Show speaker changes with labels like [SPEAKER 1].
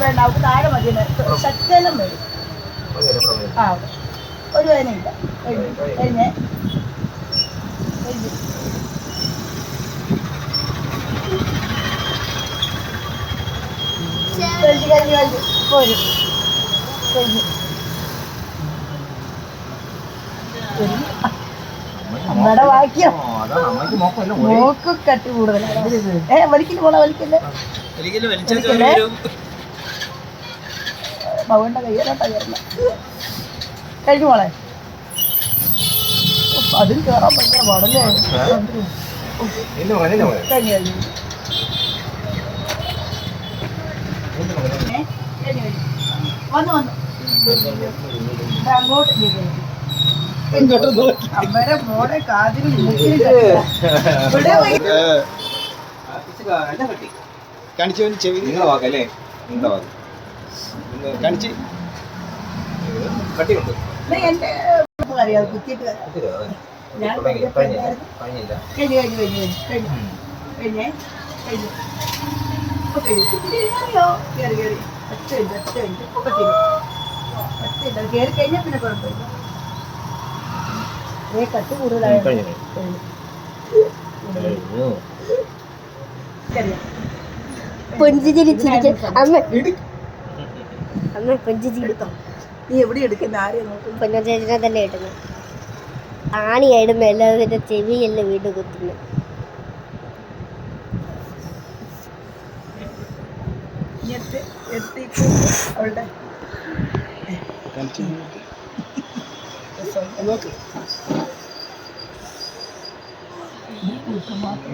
[SPEAKER 1] വേണ്ട അവർക്ക് താഴെ മതി ശക്തനം വരും ആ ഒരു വേദനയില്ല കഴിഞ്ഞു കഴിഞ്ഞു കഴിഞ്ഞു. കഴിഞ്ഞു. പോരും. കഴിഞ്ഞു. അമ്മയുടെ വാക്യം മോക്ക് കട്ടി കൂടുതലാണ് ഏ വലിക്കില്ല മോളെ വലിക്കില്ലേ വലിക്കല്ലേ മകന്റെ കയ്യിലോട്ടാ കയറില്ല കഴിഞ്ഞു മോളെ. അതിൽ കയറാൻ ഭയങ്കര പാടല്ലേ? കഴിഞ്ഞു കഴിഞ്ഞു. വന്നു വന്നു. അങ്ങോട്ട്. അമ്മയുടെ മോടെ കാതിലും മൂക്കിലും കെട്ടില്ല. ഇവിടെ പോയി
[SPEAKER 2] കാണിച്ചു ചെവി.
[SPEAKER 3] നിങ്ങളെ വാക്കല്ലേ നിങ്ങളുടെ വാക്ക്.
[SPEAKER 2] കാണിച്ച്.
[SPEAKER 3] കട്ടിയുണ്ട്.
[SPEAKER 1] പിന്നെ കുഴപ്പമില്ല. എടുക്കുന്ന? ആരെയും നോക്കുന്നു?
[SPEAKER 4] പൊന്നച്ചേച്ചിനെ തന്നെ ഇടുന്നു. ആണിയായിട്ട് എല്ലാവരുടെ ചെവിയെല്ലാം വീണ്ടും കുത്തുന്നു.
[SPEAKER 1] അവളുടെ.
[SPEAKER 2] നോക്ക്.
[SPEAKER 1] Tomato.